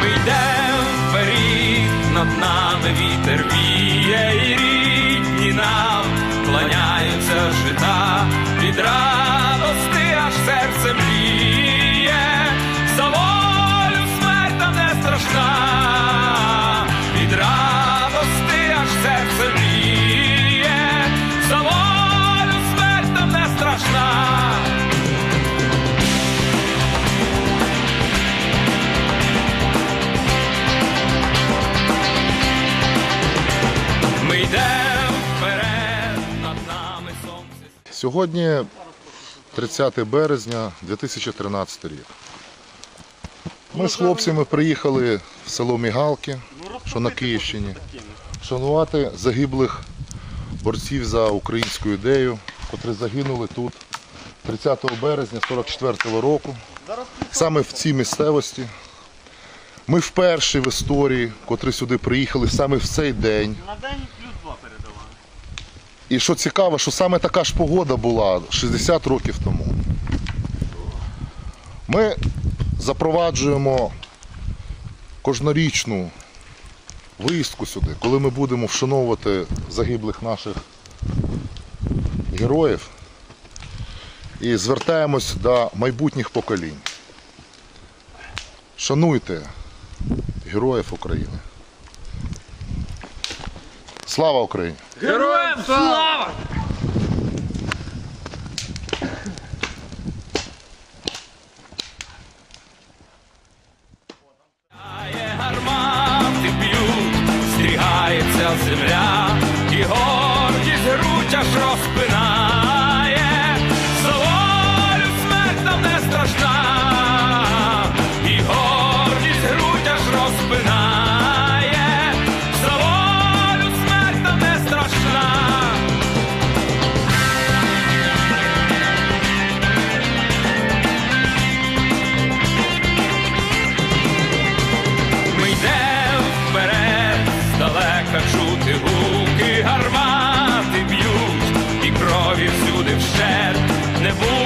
Ми йдемо вперед, над нами вітер віє, і рідні нам кланяються Ми вперед, над нами сонце. Сьогодні 30 березня 2013 рік. Ми з хлопцями приїхали в село Мігалки, що на Київщині, шанувати загиблих борців за українську ідею, котрі загинули тут 30 березня 44 року. Саме в цій місцевості. Ми вперше в історії, котрі сюди приїхали саме в цей день. На день плюс два передавали. І що цікаво, що саме така ж погода була 60 років тому. Ми запроваджуємо кожнорічну виїздку сюди, коли ми будемо вшановувати загиблих наших героїв і звертаємось до майбутніх поколінь. Шануйте героїв України. Слава Україні! Героям слава! Земля і гордість грудь аж розпина. Nebula.